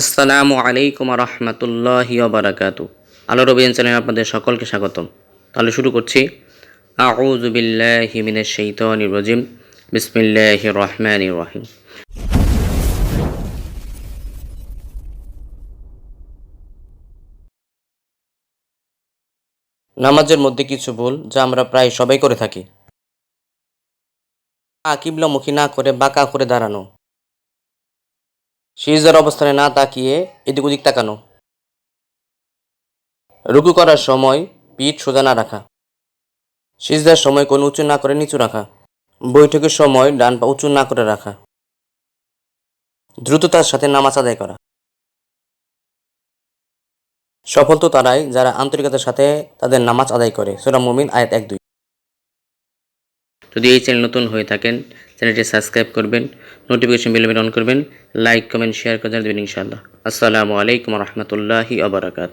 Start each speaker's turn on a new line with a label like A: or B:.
A: আসসালামু আলাইকুম রহমতুল্লাহি বারাকাতু। আলো রবিয়ান চ্যানেলে আপনাদের সকলকে স্বাগতম। তাহলে শুরু করছি। আউযু বিল্লাহি মিনাশ শাইতানির রাজিম। রহিম। নামাজের মধ্যে কিছু ভুল যা আমরা প্রায় সবাই করে থাকি। পা কিবলামুখী না করে বাঁকা করে দাঁড়ানো। সিজদার অবস্থানে না তাকিয়ে এদিক ওদিক তাকানো। রুকু করার সময় পিঠ সোজা না রাখা। সিজদার সময় কোনো উঁচু না করে নিচু রাখা। বৈঠকের সময় ডান পা উঁচু না করে রাখা। দ্রুততার সাথে নামাজ আদায় করা। সফল তো তারাই যারা আন্তরিকতার সাথে তাদের নামাজ আদায় করে। সুরা মুমিন আয়াত এক দুই। যদি এই চ্যানেল নতুন হয়ে থাকেন চ্যানেলটি সাবস্ক্রাইব করবেন নোটিফিকেশন বেল অন করবেন লাইক কমেন্ট শেয়ার করে দেবেন ইনশাআল্লাহ। আসসালামু আলাইকুম রহমতুল্লাহি আবরাকাত